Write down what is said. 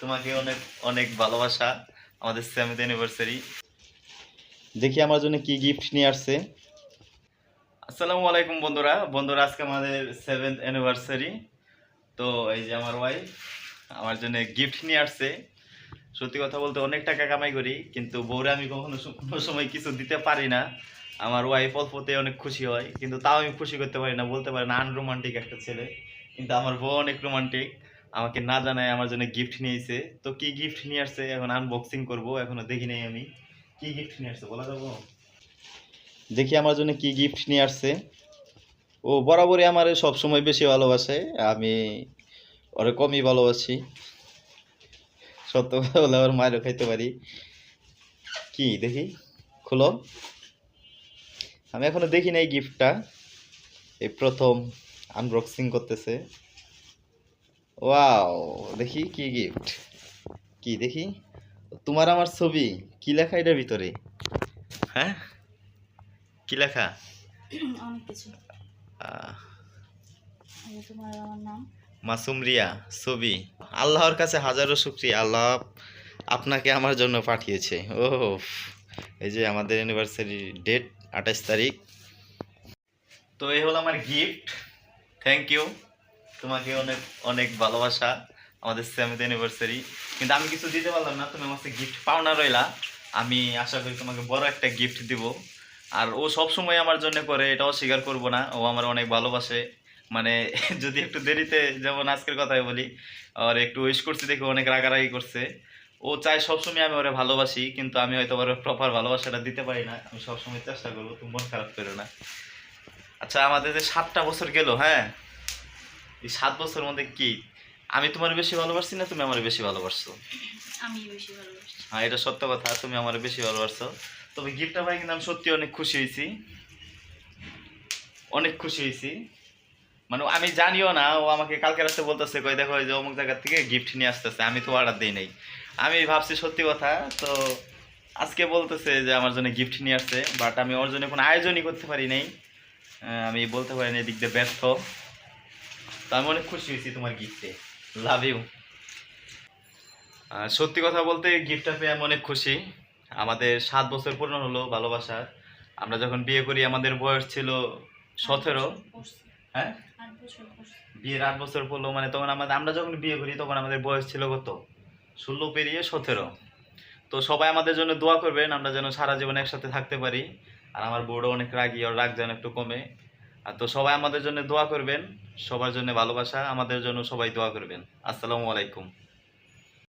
তোমাকে অনেক অনেক ভালোবাসা আমাদের সেভেন্থ অ্যানিভার্সারি দেখি আমার জন্য কি গিফট নিয়ে আসছে। আসসালামু আলাইকুম বন্ধুরা। বন্ধুরা আজকে আমাদের সেভেন্থ অ্যানিভার্সারি তো এই যে আমার ওয়াইফ আমার জন্য গিফট নিয়ে আসছে। সত্যি কথা বলতে অনেক টাকা কামাই করি কিন্তু বউরে আমি কখনো কোনো সময় কিছু দিতে পারি না। আমার ওয়াইফ অল্পতে অনেক খুশি হয় কিন্তু তাও আমি খুশি করতে পারি না বলতে পারি না আনরোমান্টিক একটা ছেলে। কিন্তু আমার বউ অনেক রোমান্টিক আমাকে না জানায় আমার জন্য গিফট নিয়েছে তো কি গিফট নিয়ে আসছে? এখন আনবক্সিং করব, এখনও দেখি নাই আমি। কি গিফট নিয়ে আসছে বলা যাব? দেখি আমার জন্য কি গিফট নিয়ে আসছে। ও বরাবরই আমার সব সময় বেশি ভালোবাসে, আমি ওরে কমই ভালোবাসি। সত্য কথা বলে আবার মায়েরও খাইতে পারি। কি দেখি? খুলো। আমি এখনও দেখি নাই গিফটটা এই প্রথম আনবক্সিং করতেছে। ওয়াও দেখি কি গিফট কি দেখি? তোমার আমার ছবি কি লেখা এটার ভিতরে? হ্যাঁ? কি লেখা? অনেক কিছু। আহ, তোমার আমার নাম। মাসুম রিয়া ছবি। আল্লাহর কাছে হাজারো শুক্রিয়া। আল্লাহ আপনাকে আমার জন্য পাঠিয়েছে। ও এই যে আমাদের অ্যানিভার্সারি ডেট আঠাশ তারিখ। তো এই হলো আমার গিফট থ্যাংক ইউ তোমাকে অনেক অনেক ভালোবাসা, আমাদের সেভেন্থ অ্যানিভার্সারি কিন্তু আমি কিছু দিতে পারলাম না, তুমি আমার গিফট পাওনা রইলা। আমি আশা করি তোমাকে বড় একটা গিফট দিব। আর ও সব সময় আমার জন্য করে, এটাও স্বীকার করব না। ও আমার অনেক ভালোবাসে। মানে যদি একটু দেরিতে যেমন আজকের কথাই বলি, আর একটু উইশ করছি দেখে অনেক রাগারাগি করছে। ও চায় সবসময় আমি ওরে ভালোবাসি, কিন্তু আমি হয়তো ওর প্রপার ভালোবাসাটা দিতে পারি না। আমি সবসময় চেষ্টা করব, তুমি মন খারাপ করো না। আচ্ছা আমাদের যে সাতটা বছর গেল হ্যাঁ? এই সাত বছরের মধ্যে কি? আমি তোমার বেশি ভালোবাসছি না তুমি আমার বেশি ভালোবাসছো? আমি বেশি ভালোবাসি। হ্যাঁ এটা সত্য কথা তুমি আমার বেশি ভালোবাসছো। তবে গিফটটা পাই কিন্তু আমি সত্যি অনেক খুশি হয়েছি। অনেক খুশি হয়েছি। মানে আমি জানিও না ও আমাকে কালকে রাতে বলতেছে কই দেখো যে অমুক জায়গার থেকে গিফট নিয়ে আসতেছে আমি তো অর্ডার দিই নাই। আমি ভাবছি সত্যি কথা তো আজকে বলতেছে যে আমার জন্য গিফট নিয়ে আসছে বাট আমি ওর জন্য কোনো আয়োজনই করতে পারি নাই। আমি বলতে পারি না এদিক দিয়ে ব্যর্থ। তো আমি অনেক খুশি হয়েছি তোমার গিফটে লাভ ইউ সত্যি কথা বলতে গিফটটা পেয়ে আমি অনেক খুশি। আমাদের সাত বছর পূর্ণ হলো ভালোবাসার। আমরা যখন বিয়ে করি আমাদের বয়স ছিল সতেরো। হ্যাঁ। বিয়ের আট বছর পড়ল মানে তখন আমাদের আমরা যখন বিয়ে করি তখন আমাদের বয়স ছিল কত? ষোলো পেরিয়ে সতেরো। তো সবাই আমাদের জন্য দোয়া করবেন আমরা যেন সারা জীবন একসাথে থাকতে পারি। আর আমার বউরও অনেক রাগি ওর রাগ যেন একটু কমে। আর তো সবাই আমাদের জন্য দোয়া করবেন, সবার জন্য ভালোবাসা, আমাদের জন্য সবাই দোয়া করবেন। আসসালামু আলাইকুম।